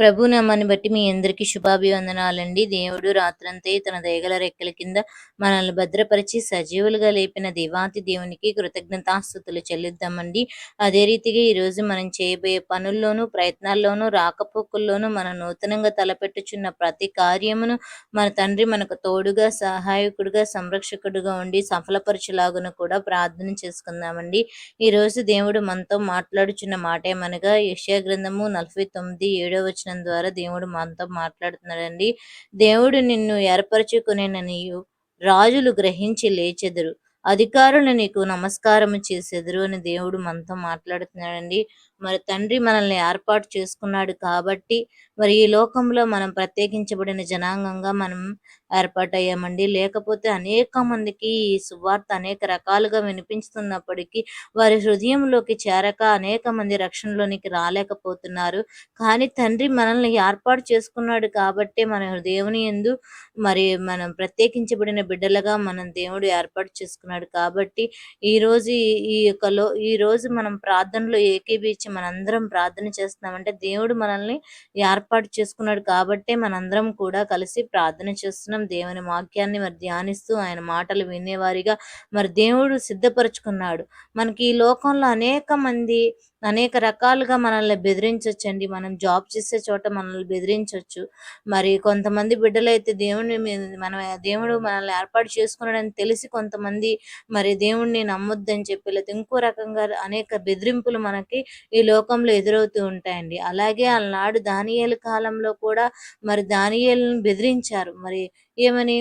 ప్రభు నామాన్ని బట్టి మీ అందరికీ శుభాభివందనాలండి. దేవుడు రాత్రంతే తన దయగల రెక్కల కింద మనల్ని భద్రపరిచి సజీవులుగా లేపిన దేవాతి దేవునికి కృతజ్ఞతాస్థుతులు చెల్లిద్దామండి. అదే రీతిగా ఈరోజు మనం చేయబోయే పనుల్లోనూ ప్రయత్నాల్లోనూ రాకపోకల్లోనూ మనం నూతనంగా తలపెట్టుచున్న ప్రతి కార్యమును మన తండ్రి మనకు తోడుగా సహాయకుడుగా సంరక్షకుడుగా ఉండి సఫలపరచులాగును కూడా ప్రార్థన చేసుకుందామండి. ఈరోజు దేవుడు మనతో మాట్లాడుచున్న మాట ఏమనగా యశ్యా గ్రంథము నలభై తొమ్మిది ఏడో వచ్చిన ద్వారా దేవుడు మనతో మాట్లాడుతున్నాడండి. దేవుడు నిన్ను ఏర్పరచుకునేనని రాజులు గ్రహించి లేచెదరు. అధికారులు నీకు నమస్కారం చేసేదరు అని దేవుడు మనతో మాట్లాడుతున్నాడండి. మరి తండ్రి మనల్ని ఏర్పాటు చేసుకున్నాడు కాబట్టి మరి ఈ లోకంలో మనం ప్రత్యేకించబడిన జనాంగంగా మనం ఏర్పాటయ్యామండి. లేకపోతే అనేక మందికి ఈ సువార్త అనేక రకాలుగా వినిపిస్తున్నప్పటికీ వారి హృదయంలోకి చేరక అనేక మంది రక్షణలోనికి రాలేకపోతున్నారు. కానీ తండ్రి మనల్ని ఏర్పాటు చేసుకున్నాడు కాబట్టి మన దేవుని ఎందు మరి మనం ప్రత్యేకించబడిన బిడ్డలుగా మనం దేవుడు ఏర్పాటు చేసుకున్నాడు కాబట్టి ఈ రోజు ఈ యొక్క లో ఈ రోజు మనం ప్రార్థనలో ఏకీభించి మనందరం ప్రార్థన చేస్తున్నామంటే దేవుడు మనల్ని ఏర్పాటు చేసుకున్నాడు కాబట్టే మనందరం కూడా కలిసి ప్రార్థన చేస్తున్నాం. దేవుని వాక్యాన్ని మరి ధ్యానిస్తూ ఆయన మాటలు వినేవారిగా మరి దేవుడు సిద్ధపరచుకున్నాడు. మనకి ఈ లోకంలో అనేక మంది అనేక రకాలుగా మనల్ని బెదిరించవచ్చండి మనం జాబ్ చేసే చోట మనల్ని బెదిరించవచ్చు మరి కొంతమంది బిడ్డలైతే దేవుని మన దేవుడు మనల్ని ఏర్పాటు చేసుకున్నాడని తెలిసి కొంతమంది మరి దేవుణ్ణి నమ్మొద్దని చెప్పి లేదా ఇంకో రకంగా అనేక బెదిరింపులు మనకి ఈ లోకంలో ఎదురవుతూ ఉంటాయండి. అలాగే ఆనాడు దానియేలు కాలంలో కూడా మరి దానియేలను బెదిరించారు. మరి ఏమని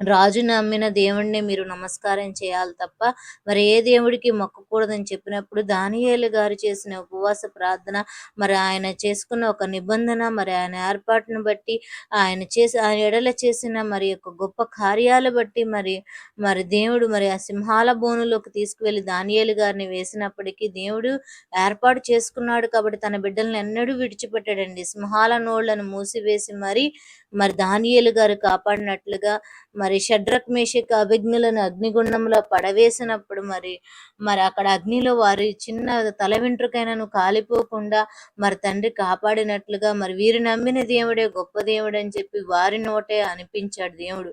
రాజు నమ్మిన దేవుణ్ణి మీరు నమస్కారం చేయాలి తప్ప మరి ఏ దేవుడికి మొక్కకూడదని చెప్పినప్పుడు దానియేలు గారు చేసిన ఉపవాస ప్రార్థన మరి ఆయన చేసుకున్న ఒక నిబంధన మరి ఆయన ఏర్పాటును బట్టి ఆయన చేసి ఆయన ఎడల చేసిన మరి యొక్క గొప్ప కార్యాలు బట్టి మరి మరి దేవుడు మరి ఆ సింహాల బోనులోకి తీసుకువెళ్ళి దానియేలు గారిని వేసినప్పటికీ దేవుడు ఏర్పాటు చేసుకున్నాడు కాబట్టి తన బిడ్డలను ఎన్నడూ విడిచిపెట్టాడండి. సింహాల నోళ్ళను మూసివేసి మరి మరి దానియేలు గారు కాపాడినట్లుగా మరి షడ్రక్ మేషక్ అభిజ్ఞులను అగ్నిగుండంలో పడవేసినప్పుడు మరి మరి అక్కడ అగ్నిలో వారి చిన్న తల వెంట్రుకైనను కాలిపోకుండా మరి తండ్రి కాపాడినట్లుగా మరి వీరు నమ్మిన దేవుడే గొప్ప దేవుడు అని చెప్పి వారి నోటే అనిపించాడు దేవుడు.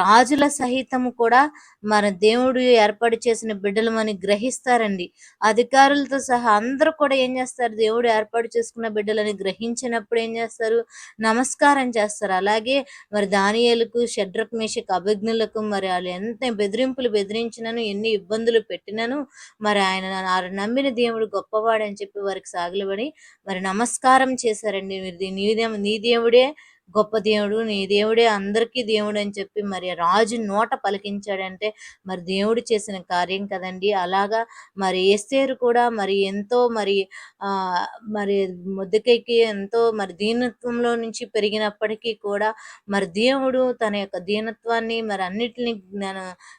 రాజుల సహితము కూడా మన దేవుడు ఏర్పాటు చేసిన బిడ్డలు అని గ్రహిస్తారండి. అధికారులతో సహా అందరూ కూడా ఏం చేస్తారు? దేవుడు ఏర్పాటు చేసుకున్న బిడ్డలని గ్రహించినప్పుడు ఏం చేస్తారు? నమస్కారం చేస్తారు. అలాగే మరి దానియలకు షడ్రక్ మేషక్ అభిజ్ఞులకు మరి వాళ్ళు ఎంత బెదిరింపులు బెదిరించినను ఎన్ని ఇబ్బందులు పెట్టినను మరి ఆయన నమ్మిన దేవుడు గొప్పవాడని చెప్పి వారికి సాగిలబడి మరి నమస్కారం చేశారండి. మీరు నీ నీ దేవుడే గొప్ప దేవుడు నీ దేవుడే అందరికీ దేవుడు అని చెప్పి మరి రాజు నోట పలికించాడంటే మరి దేవుడు చేసిన కార్యం కదండి. అలాగా మరి ఎస్తేరు కూడా మరి ఎంతో మరి మరి ముద్దకైకి ఎంతో మరి దీనత్వంలో నుంచి పెరిగినప్పటికీ కూడా మరి దేవుడు తన యొక్క దీనత్వాన్ని మరి అన్నిటిని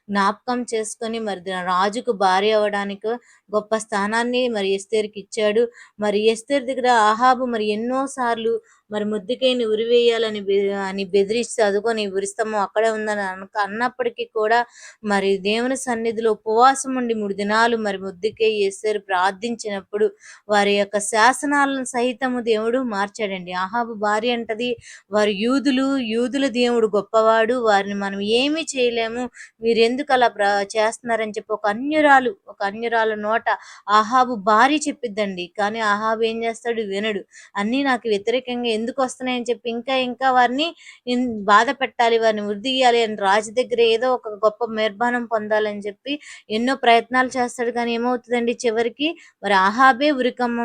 జ్ఞాపకం చేసుకొని మరి రాజుకు భార్య అవ్వడానికి గొప్ప స్థానాన్ని మరి ఎస్తేరుకి ఇచ్చాడు. మరి ఎస్తేరు దగ్గర ఆహాబు మరి ఎన్నోసార్లు మరి ముద్దుకైని ఉరివేయాలని అని బెదిరిస్తే అదుకొని ఉరిస్తాము అక్కడే ఉందని అనక అన్నప్పటికీ కూడా మరి దేవుని సన్నిధిలో ఉపవాసం ఉండి మూడు దినాలు మరి ముద్దుకై వేసారు ప్రార్థించినప్పుడు వారి యొక్క శాసనాలను సహితము దేవుడు మార్చాడండి. ఆహాబు భార్య అంటది వారి యూదులు యూదుల దేవుడు గొప్పవాడు వారిని మనం ఏమీ చేయలేము మీరు ఎందుకు అలా చేస్తున్నారని చెప్పి ఒక అన్యురాలు ఒక అన్యురాలు నోట ఆహాబు భార్య చెప్పిద్దండి. కానీ ఆహాబు ఏం చేస్తాడు? వినడు. అన్నీ నాకు వ్యతిరేకంగా ఎందుకు వస్తున్నాయని చెప్పి ఇంకా ఇంకా వారిని బాధ పెట్టాలి వారిని వృద్ధియాలి అని రాజు దగ్గర ఏదో ఒక గొప్ప నిర్మాణం పొందాలని చెప్పి ఎన్నో ప్రయత్నాలు చేస్తాడు. కానీ ఏమవుతుందండి? చివరికి మరి ఆహాబే ఉరికమ్మ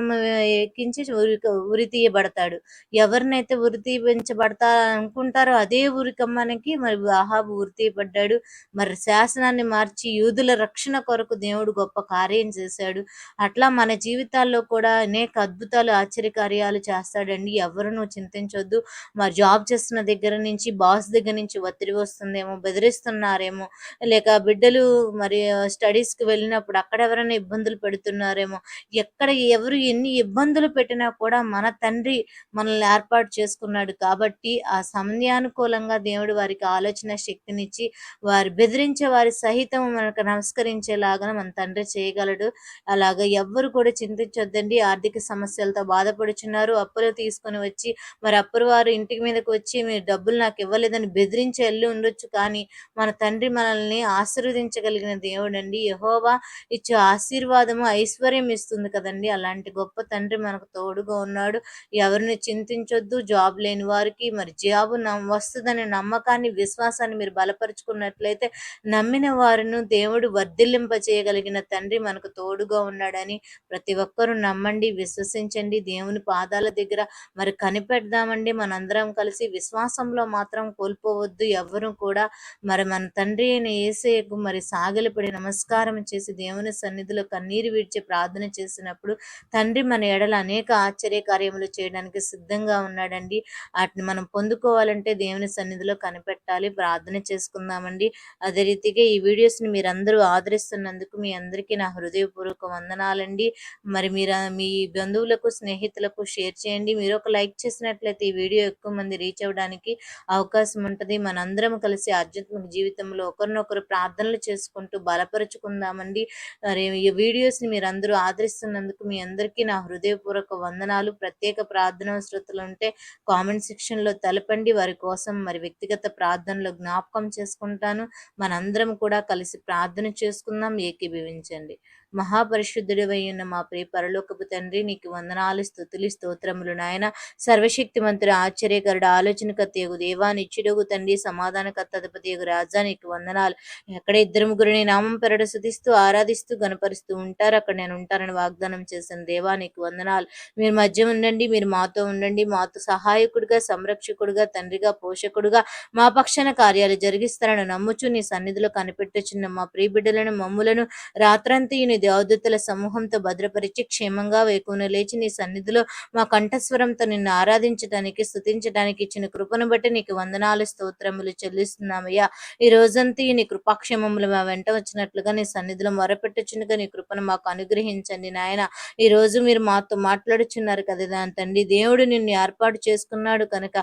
ఎక్కించి ఉరి ఉరి తీయబడతాడు ఎవరినైతే ఉరి తీయించబడతా అనుకుంటారో అదే ఉరికమ్మనికి మరి ఆహాబు ఉరి తీయబడ్డాడు మరి శాసనాన్ని మార్చి యూదుల రక్షణ కొరకు దేవుడు గొప్ప కార్యం చేశాడు. అట్లా మన జీవితాల్లో కూడా అనేక అద్భుతాలు ఆశ్చర్యకార్యాలు చేస్తాడండి. ఎవరును నువ్వు చింతించొద్దు. మరి జాబ్ చేస్తున్న దగ్గర నుంచి బాస్ దగ్గర నుంచి ఒత్తిడి వస్తుందేమో బెదిరిస్తున్నారేమో లేక బిడ్డలు మరి స్టడీస్కి వెళ్ళినప్పుడు అక్కడ ఎవరైనా ఇబ్బందులు పెడుతున్నారేమో ఎక్కడ ఎవరు ఎన్ని ఇబ్బందులు పెట్టినా కూడా మన తండ్రి మనల్ని ఏర్పాటు చేసుకున్నాడు కాబట్టి ఆ సమయానుకూలంగా దేవుడు వారికి ఆలోచన శక్తినిచ్చి వారు బెదిరించే వారి సహితం మనకు నమస్కరించేలాగా మన తండ్రి చేయగలడు. అలాగ ఎవ్వరు కూడా చింతించొద్దండి. ఆర్థిక సమస్యలతో బాధపడుచున్నారు. అప్పులు తీసుకొని వచ్చి మరి అప్పులు వారు ఇంటికి మీదకి వచ్చి మీరు డబ్బులు నాకు ఇవ్వలేదని బెదిరించి వెళ్ళి ఉండొచ్చు కానీ మన తండ్రి మనల్ని ఆశీర్వదించగలిగిన దేవుడు అండి యహోవా ఇచ్చే ఆశీర్వాదము ఐశ్వర్యం ఇస్తుంది కదండి. అలాంటి గొప్ప తండ్రి మనకు తోడుగా ఉన్నాడు. ఎవరిని చింతించొద్దు. జాబ్ లేని వారికి మరి జాబ్ వస్తుందనే నమ్మకాన్ని విశ్వాసాన్ని మీరు బలపరుచుకున్నట్లయితే నమ్మిన వారిని దేవుడు వర్ధిల్లింప చేయగలిగిన తండ్రి మనకు తోడుగా ఉన్నాడని ప్రతి ఒక్కరూ నమ్మండి విశ్వసించండి. దేవుని పాదాల దగ్గర మరి కనిపెడదామండి మనందరం కలిసి విశ్వాసంలో మాత్రం కోల్పోవద్దు. ఎవరు కూడా మరి మన తండ్రి అయిన ఏసేకు మరి సాగిలపడి నమస్కారం చేసి దేవుని సన్నిధిలో కన్నీరు విడిచి ప్రార్థన చేసినప్పుడు తండ్రి మన ఎడల అనేక ఆశ్చర్య కార్యములు చేయడానికి సిద్ధంగా ఉన్నాడండి. వాటిని మనం పొందుకోవాలంటే దేవుని సన్నిధిలో కనిపెట్టాలి. ప్రార్థన చేసుకుందామండి. అదే రీతిగా ఈ వీడియోస్ని మీరందరూ ఆదరిస్తున్నందుకు మీ అందరికీ నా హృదయపూర్వక వందనాలండి. మరి మీరు మీ బంధువులకు స్నేహితులకు షేర్ చేయండి. మీరు ఒక లైక్ చేసినట్లయితే ఈ వీడియో ఎక్కువ మంది రీచ్ అవ్వడానికి అవకాశం ఉంటుంది. మనందరం కలిసి ఆధ్యాత్మిక జీవితంలో ఒకరినొకరు ప్రార్థనలు చేసుకుంటూ బలపరుచుకుందామండి. మరి ఈ వీడియోస్ని మీరందరూ ఆదరిస్తున్నందుకు మీ అందరికీ నా హృదయపూర్వక వందనాలు. ప్రత్యేక ప్రార్థన శ్రోతలు ఉంటే కామెంట్ సెక్షన్లో తెలపండి. వారి కోసం మరి వ్యక్తిగత ప్రార్థనలో జ్ఞాపకం చేసుకుంటాను. మనందరం కూడా కలిసి ప్రార్థన చేసుకుందాం. ఏకీభవించండి. మహాపరిశుద్ధుడివై ఉన్న మా ప్రియ పరలోకపు తండ్రి నీకు వందనాలు స్థుతులు స్తోత్రములు నాయన. సర్వశక్తిమంతుడు ఆశ్చర్యకరుడు ఆలోచనకర్తయగు దేవా నిచ్చుడుగు తండ్రి సమాధానకర్త యొక్క రాజా నీకు వందనాలు. ఎక్కడ ఇద్దరు ముగ్గురిని నామం పెరడ శుతిస్తూ ఆరాధిస్తూ గనపరుస్తూ ఉంటారు. అక్కడ నేను ఉంటానని వాగ్దానం చేసిన దేవా నీకు వందనాలు. మీరు మధ్య ఉండండి మీరు మాతో ఉండండి. మాతో సహాయకుడిగా సంరక్షకుడిగా తండ్రిగా పోషకుడుగా మా పక్షాన కార్యాలు జరిగిస్తారని నమ్ముచు నీ సన్నిధిలో కనిపెట్టుచున్న మా ప్రియ బిడ్డలను మమ్ములను రాత్రంతయు నీ దేవదూతల సమూహంతో భద్రపరిచి క్షేమంగా వేకును లేచి నీ సన్నిధిలో మా కంఠస్వరంతో నిన్ను ఆరాధించడానికి స్థుతించడానికి ఇచ్చిన కృపను బట్టి నీకు వందనాలు స్తోత్రములు చెల్లిస్తున్నామయ్యా. ఈ రోజంతా నీ కృపాక్షేమములు మా వెంట వచ్చినట్లుగా నీ సన్నిధిలో మొరపెట్టుచునుగా నీ కృపను మాకు అనుగ్రహించండి నాయన. ఈ రోజు మీరు మాతో మాట్లాడుచున్నారు కదా దాని తండ్రి. దేవుడు నిన్ను ఏర్పాటు చేసుకున్నాడు కనుక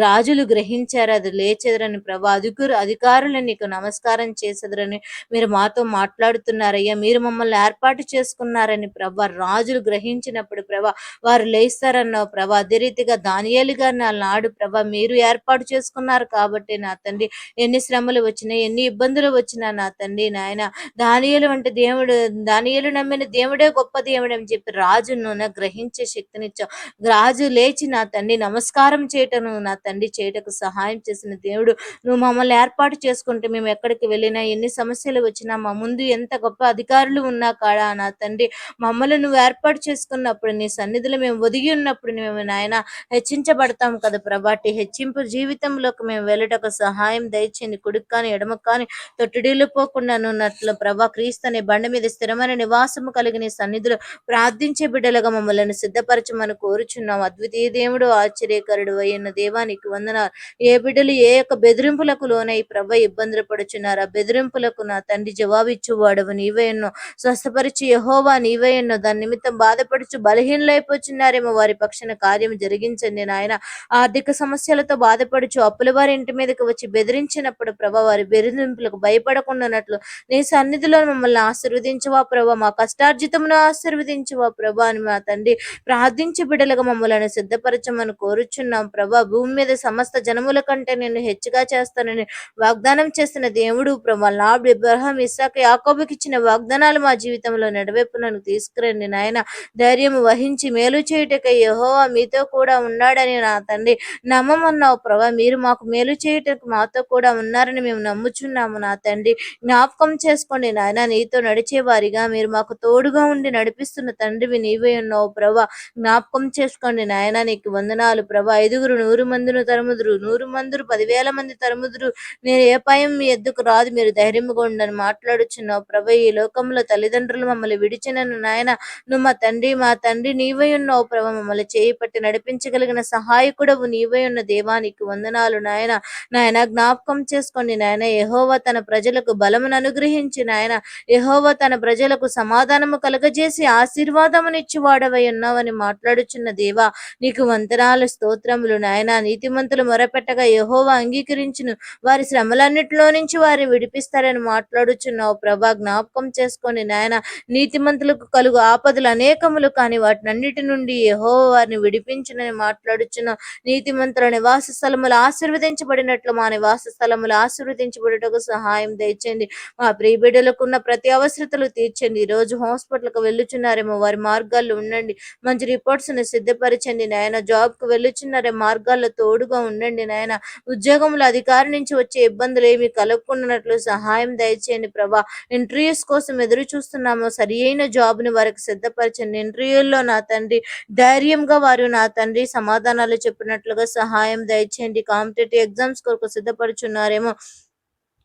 రాజులు గ్రహించారు అది లేచెదరని ప్రభా అధికారు అధికారులు నీకు నమస్కారం చేసేదరని మీరు మాతో మాట్లాడుతున్నారయ్యా. మీరు మమ్మల్ని ఏర్పాటు చేసుకున్నారని ప్రభా రాజులు గ్రహించినప్పుడు ప్రభా వారు లేస్తారన్నావు ప్రభా. అదే రీతిగా దానియేలుగా నా నాడు ప్రభా మీరు ఏర్పాటు చేసుకున్నారు కాబట్టి నా తండ్రి ఎన్ని శ్రమలు వచ్చినా ఎన్ని ఇబ్బందులు వచ్చినా నా తండ్రి నాయన దానియలు అంటే దేవుడు దానియలు నమ్మిన దేవుడే గొప్ప దేవుడు అని చెప్పి రాజును నా గ్రహించే శక్తినిచ్చావు. రాజు లేచి నా తండ్రి నమస్కారం చేయటను నా తండ్రి చేయటకు సహాయం చేసిన దేవుడు. నువ్వు మమ్మల్ని ఏర్పాటు చేసుకుంటే మేము ఎక్కడికి వెళ్ళినా ఎన్ని సమస్యలు వచ్చినా మా ముందు ఎంత గొప్ప అధికారులు ఉన్నా కాడా నా తండ్రి మమ్మల్ని నువ్వు ఏర్పాటు చేసుకున్నప్పుడు నీ సన్నిధిలో మేము ఒదిగి ఉన్నప్పుడు మేము నాయన హెచ్చించబడతాం కదా ప్రభాటి హెచ్చింపు జీవితంలోకి మేము వెళ్ళటకు సహాయం దయచేయండి. కుడికి కానీ ఎడమ కానీ తొట్టిడీలు పోకుండా నున్నట్లు ప్రభా క్రీస్తు బండ మీద స్థిరమైన నివాసము కలిగిన సన్నిధిలో ప్రార్థించే బిడ్డలుగా మమ్మల్ని సిద్ధపరచమని కోరుచున్నాం. అద్వితీయ దేవుడు ఆశ్చర్యకరుడు అయిన దేవానికి వందనాలు. ఏ బిడ్డలు ఏ యొక్క బెదిరింపులకు లోనై ప్రభ ఇబ్బందులు పడుచున్నారు? ఆ బెదిరింపులకు నా తండ్రి జవాబిచ్చువాడవు నీవే ఎన్నో స్వస్థపరిచి యహోవా నీవే ఎన్నో. దాని నిమిత్తం బాధపడుచు బలహీనలైపోచున్నారేమో. వారి పక్షాన కార్యం జరిగించండి నాయన. ఆర్థిక సమస్యలతో బాధపడుచు అప్పుల వారి ఇంటి మీదకి వచ్చి బెదిరించినప్పుడు ప్రభా వారి బెదిరింపులకు భయపడకుండానట్లు నీ సన్నిధిలో మమ్మల్ని ఆశీర్వదించవా ప్రభా. మా కష్టార్జితమును ఆశీర్వదించవా ప్రభా అని మా తండ్రి ప్రార్థించి బిడ్డలుగా మమ్మల్ని సిద్ధపరచమని కోరుచున్నాం ప్రభా. భూమి మీద సమస్త జనముల కంటే నేను హెచ్చుగా చేస్తానని వాగ్దానం చేసిన దేవుడు ప్రభా. లాబ్ ఇబ్రహం ఇస్సాక్ యాకోబుకి ఇచ్చిన వాగ్దానాలు మా జీవితంలో నడివైపునను తీసుకురండి నాయన. ధైర్యం వహించి మేలు చేయుటకై యహోవా మీతో కూడా ఉన్నాడని నా తండ్రి నమ్మమన్నావు ప్రభా. మీరు మాకు మేలు చేయుటకు మాతో కూడా ఉన్నారని మేము నమ్ముచున్నాము నా తండ్రి. జ్ఞాపకం చేసుకోండి నాయన నీతో నడిచే వారిగా మీరు మాకు తోడుగా ఉండి నడిపిస్తున్న తండ్రివి నీవే ఉన్నావు ప్రభా. జ్ఞాపకం చేసుకోండి నాయన నీకు వందనాలు ప్రభా. ఐదుగురు నూరు మందిని తరుముదురు నూరు మందురు పదివేల మంది తరుముదురు. నేను ఏ పాయం మీ ఎద్దుకు రాదు మీరు ధైర్యం ఉండని మాట్లాడుచున్నావు ప్రభా ఈ లోకంలో తల్లిదండ్రులు తల్లిదండ్రులు మమ్మల్ని విడిచినను నాయన. నువ్వు మా తండ్రి మా తండ్రి నీవై ఉన్నావు ప్రభా. మమ్మల్ని చేయి పట్టి నడిపించగలిగిన సహాయకుడవు నీవై ఉన్న దేవానికి వందనాలు నాయన. నాయన జ్ఞాపకం చేసుకోండి నాయన. ఎహోవా తన ప్రజలకు బలమును అనుగ్రహించి నాయన. ఎహోవా తన ప్రజలకు సమాధానము కలగజేసి ఆశీర్వాదమునిచ్చి వాడవై ఉన్నావని మాట్లాడుచున్న దేవా నీకు వంతనాలు స్తోత్రములు నాయన. నీతిమంతులు మొరపెట్టగా ఎహోవా అంగీకరించును. వారి శ్రమలన్నిటిలో నుంచి వారిని విడిపిస్తారని మాట్లాడుచున్నావు ప్రభా. జ్ఞాపకం చేసుకోండి నాయన. నీతిమంతులకు కలుగు ఆపదలు అనేకములు కానీ వాటినన్నిటి నుండి యహో వారిని విడిపించునని మాట్లాడుచున్న నీతిమంతుల నివాస స్థలములు ఆశీర్వదించబడినట్లు మా నివాస స్థలములు ఆశీర్వదించబడుటకు సహాయం దయచేయండి. మా ప్రియ ఉన్న ప్రతి అవసరతలు తీర్చండి. ఈ రోజు హాస్పిటల్కి వెళ్ళుచున్నారేమో వారి మార్గాల్లో ఉండండి. మంచి రిపోర్ట్స్ని సిద్ధపరచండి నాయన. జాబ్కు వెళ్ళుచున్నారే మార్గాల్లో తోడుగా ఉండండి నాయన. ఉద్యోగంలో అధికారి నుంచి వచ్చే ఇబ్బందులు ఏమి కలుపుకున్నట్లు సహాయం దయచేయండి ప్రభా. ఇంటర్వ్యూస్ కోసం ఎదురు చేస్తున్నామో సరి అయిన జాబ్ని వారికి సిద్ధపరచండి ఇంటర్వ్యూల్లో నా తండ్రి ధైర్యంగా వారు నా తండ్రి సమాధానాలు చెప్పినట్లుగా సహాయం దయచేయండి. కాంపిటేటివ్ ఎగ్జామ్స్ కొరకు సిద్ధపడుచున్నారేమో.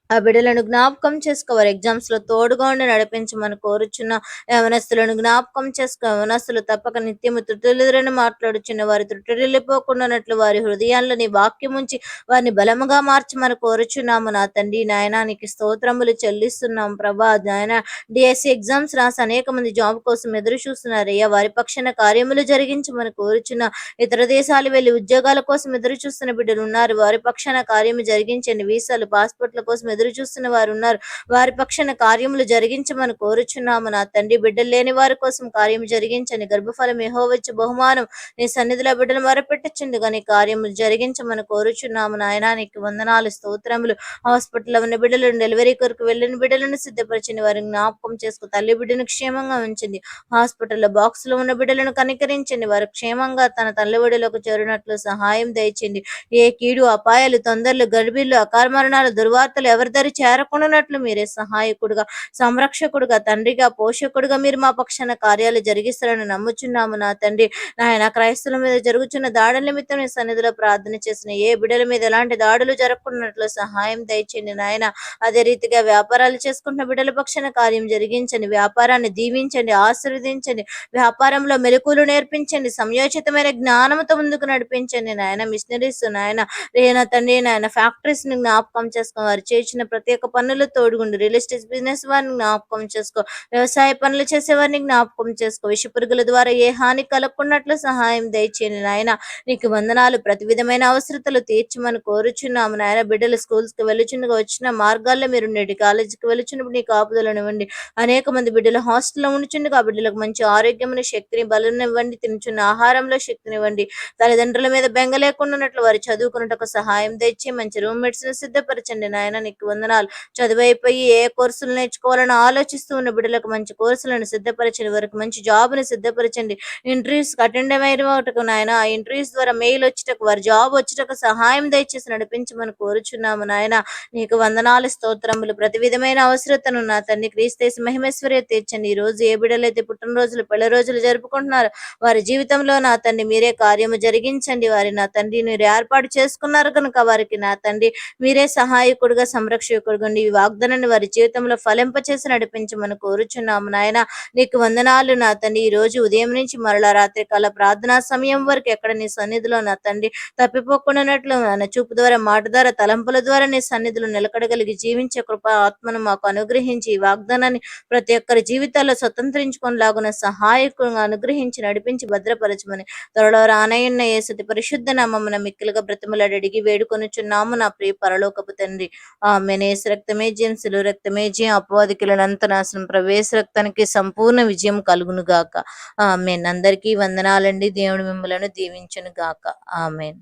ఆ బిడ్డలను జ్ఞాపకం చేసుకోవారు ఎగ్జామ్స్లో తోడుగా ఉండి నడిపించమని కోరుచున్న యవనస్తులను జ్ఞాపకం చేసుకో యవనస్తులు తప్పక నిత్యము త్రుటులిరని మాట్లాడుచున్న వారి త్రుటిల్లిపోకుండానట్లు వారి హృదయాల్లో నీ వాక్యం ఉంచి వారిని బలముగా మార్చమని కోరుచున్నాము నా తండ్రి. నాయనానికి స్తోత్రములు చెల్లిస్తున్నాం ప్రభా. నాయన డిఎస్సి ఎగ్జామ్స్ రాసి అనేక మంది జాబ్ కోసం ఎదురు చూస్తున్నారయ్యా. వారి పక్షాన కార్యములు జరిగించమని కోరుచున్న ఇతర దేశాలు వెళ్ళి ఉద్యోగాల కోసం ఎదురు చూస్తున్న బిడ్డలు ఉన్నారు. వారి పక్షాన కార్యము జరిగించండి. వీసాలు పాస్పోర్ట్ల కోసం ఎదురు చూస్తున్న వారు ఉన్నారు వారి పక్షాన కార్యములు జరిగించమని కోరుచున్నాము. నా తండ్రి బిడ్డలు లేని వారి కోసం కార్యము జరిగించని గర్భఫలం ఎహోవచ్చు బహుమానం. నీ సన్నిధిలో బిడ్డలు మొరపెట్టచ్చింది కానీ కార్యములు జరిగించమని కోరుచున్నాము. నాయన నీకు వందనాలు స్తోత్రములు. హాస్పిటల్లో ఉన్న బిడ్డలను డెలివరీ కొరకు వెళ్ళిన బిడ్డలను సిద్ధపరిచిన వారిని జ్ఞాపకం చేసుకు. తల్లి బిడ్డను క్షేమంగా ఉంచింది హాస్పిటల్లో బాక్స్లో ఉన్న బిడ్డలను కనికరించండి. వారు క్షేమంగా తన తల్లి ఒడిలోకి చేరినట్లు సహాయం దయచింది ఏ కీడు అపాయాలు తొందరలు గర్భిళ్ళు అకాల మరణాలు దుర్వార్తలు ఎవరి దరి చేరకుండానట్లు మీరే సహాయకుడుగా సంరక్షకుడుగా తండ్రిగా పోషకుడుగా మీరు మా పక్షాన కార్యాలు జరిగిస్తారని నమ్ముచున్నాము నా తండ్రి. నాయన క్రైస్తవుల మీద జరుగుతున్న దాడుల నిమిత్తం నీ సన్నిధిలో ప్రార్థన చేసిన ఏ బిడ్డల మీద ఎలాంటి దాడులు జరగకున్నట్లు సహాయం దయచేయండి నాయన. అదే రీతిగా వ్యాపారాలు చేసుకుంటున్న బిడ్డల పక్షాన కార్యం జరిగించండి. వ్యాపారాన్ని దీవించండి ఆశీర్వదించండి. వ్యాపారంలో మెలకులు నేర్పించండి. సంయోచితమైన జ్ఞానంతో ముందుకు నడిపించండి నాయన. మిషనరీస్ నాయన రేనా తండ్రి నాయన ఫ్యాక్టరీస్ని జ్ఞాపకం చేసుకుని వారు చేసిన ఒక్క పనులు తోడుగుండు. రియల్ ఎస్టేట్ బిజినెస్ వారిని జ్ఞాపకం చేసుకో. వ్యవసాయ పనులు చేసే వారిని జ్ఞాపకం చేసుకో. విష పురుగుల ద్వారా ఏ హాని కలగకున్నట్లు సహాయం దయచేయండి నాయన నీకు వందనాలు. ప్రతి విధమైన అవసరతలు తీర్చమని కోరుచున్నాము నాయన. బిడ్డలు స్కూల్స్కి వెళ్ళుచుండగా వచ్చిన మార్గాల్లో మీరు ఉండేటి కాలేజీకి వెళ్ళుచున్నప్పుడు నీకు ఆపుదలనివ్వండి అనేక మంది బిడ్డలు హాస్టల్లో ఉంచుండగా ఆ బిడ్డలకు మంచి ఆరోగ్యమైన శక్తిని బలనివ్వండి తినుచున్న ఆహారంలో శక్తినివ్వండి తల్లిదండ్రుల మీద బెంగ లేకుండా ఉన్నట్లు వారు చదువుకున్నటకు సహాయం తెచ్చి మంచి రూమ్మేట్స్ని సిద్ధపరచండి నాయన. నీకు వందనాలు. చదువైపోయి ఏ కోర్సులు నేర్చుకోవాలని ఆలోచిస్తూ ఉన్న బిడ్డలకు మంచి కోర్సులను సిద్ధపరచండి వారికి మంచి జాబ్ని సిద్ధపరచండి. ఇంటర్వ్యూస్ అటెండ్ అయ్యేటకు నాయన ఆ ఇంటర్వ్యూస్ ద్వారా మెయిల్ వచ్చేటకు వారి జాబ్ వచ్చేటకు సహాయం దయచేసి నడిపించమని కోరుచున్నాము నాయన. నీకు వందనాలు స్తోత్రములు. ప్రతి విధమైన అవసరతను నా తండ్రి క్రీస్తేసి మహిమేశ్వర్య తీర్చండి. ఈ రోజు ఏ బిడ్డలైతే పుట్టినరోజులు పెళ్ళి రోజులు జరుపుకుంటున్నారు వారి జీవితంలో నా తండ్రి మీరే కార్యము జరిగించండి. వారి నా తండ్రి మీరు ఏర్పాటు చేసుకున్నారు కనుక వారికి నా తండ్రి మీరే సహాయకుడుగా సంరక్షకుడుగా ఈ వాగ్దానాన్ని వారి జీవితంలో ఫలింపచేసి నడిపించమని కోరుచున్నాము నాయన. నీకు వందనాలు నా తండ్రి. ఈ రోజు ఉదయం నుంచి మరలా రాత్రి కాల ప్రార్థనా సమయం వరకు ఎక్కడ నీ సన్నిధిలో నా తండ్రి? తప్పిపోకుండానట్లు నా చూపు ద్వారా మాట ద్వారా తలంపుల ద్వారా నీ సన్నిధిలో నిలకడగలిగి జీవించే కృప ఆత్మను మాకు అనుగ్రహించి ఈ వాగ్దానాన్ని ప్రతి ఒక్కరి జీవితాల్లో స్వతంత్రించుకునేలాగున సహాయకులను అనుగ్రహించి నడిపించి భద్రపరచమని త్వరలో రానయ్యున్న ఏసతి పరిశుద్ధ నామమున మిక్కిలుగా బ్రతిమలాడి అడిగి వేడుకొనుచున్నాము నా ప్రియ పరలోకపు తండ్రి. ఆ నేసు రక్తమే జయం శిలు రక్తమే జయం అపవాదికులనంత నాశనం ప్రవేశ రక్తానికి సంపూర్ణ విజయం కలుగును గాక ఆమెన్. అందరికీ వందనాలండి. దేవుడు మిమ్మలను దీవించును గాక ఆమెన్.